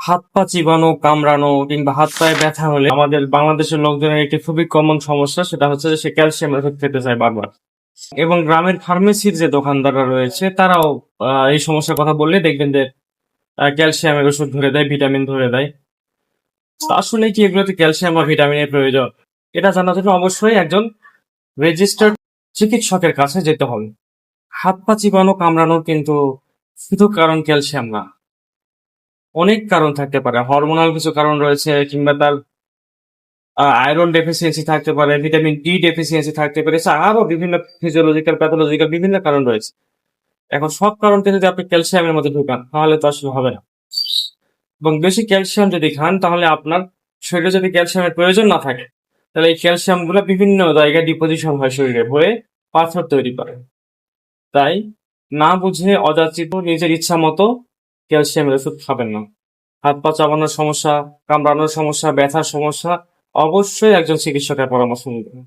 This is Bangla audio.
হাত পা চিবানো, কামড়ানো কিংবা হাত পায়ে ব্যথা হলে আমাদের বাংলাদেশের লোকজনের একটি খুবই কমন সমস্যা, সেটা হচ্ছে যে সে ক্যালসিয়াম ওষুধ খেতে চায় বারবার। এবং গ্রামের ফার্মেসির যে দোকানদাররা রয়েছে, তারাও এই সমস্যার কথা বললে দেখবেন যে ক্যালসিয়ামের ওষুধ ধরে দেয়, ভিটামিন ধরে দেয়। আসলে কি এগুলোতে ক্যালসিয়াম বা ভিটামিনের প্রয়োজন? এটা জানার জন্য অবশ্যই একজন রেজিস্টার্ড চিকিৎসকের কাছে যেতে হবে। হাত পা চিবানো, কামড়ানোর কিন্তু শুধু কারণ ক্যালসিয়াম না। অনেক কারণ থাকতে পারে। হরমোনাল কিছু কারণ রয়েছে কিংবা তার আয়রন ডেফিসিয়েন্সি থাকতে পারে ভিটামিন ডি ডেফিসিয়েন্সি থাকতে পারে, এছাড়া আরও বিভিন্ন ফিজিওলজিক্যাল প্যাথোলজিক্যাল বিভিন্ন কারণ রয়েছে। এখন সব কারণকে যদি আপনি ক্যালসিয়ামের মধ্যে ঢুকান, তাহলে তো আসলে হবে না। এবং বেশি ক্যালসিয়াম যদি খান, তাহলে আপনার শরীরে যদি ক্যালসিয়ামের প্রয়োজন না থাকে, তাহলে এই ক্যালসিয়ামগুলো বিভিন্ন জায়গায় ডিপোজিশন হয় শরীরে হয়ে পাথর তৈরি করে। তাই না বুঝে অযাচিত নিজের ইচ্ছা মতো ক্যালসিয়ামের ওষুধ খাবেন না। হাত পা চাবানোর সমস্যা, কামড়ানোর সমস্যা, ব্যথার সমস্যা, অবশ্যই একজন চিকিৎসকের পরামর্শ নিবেন।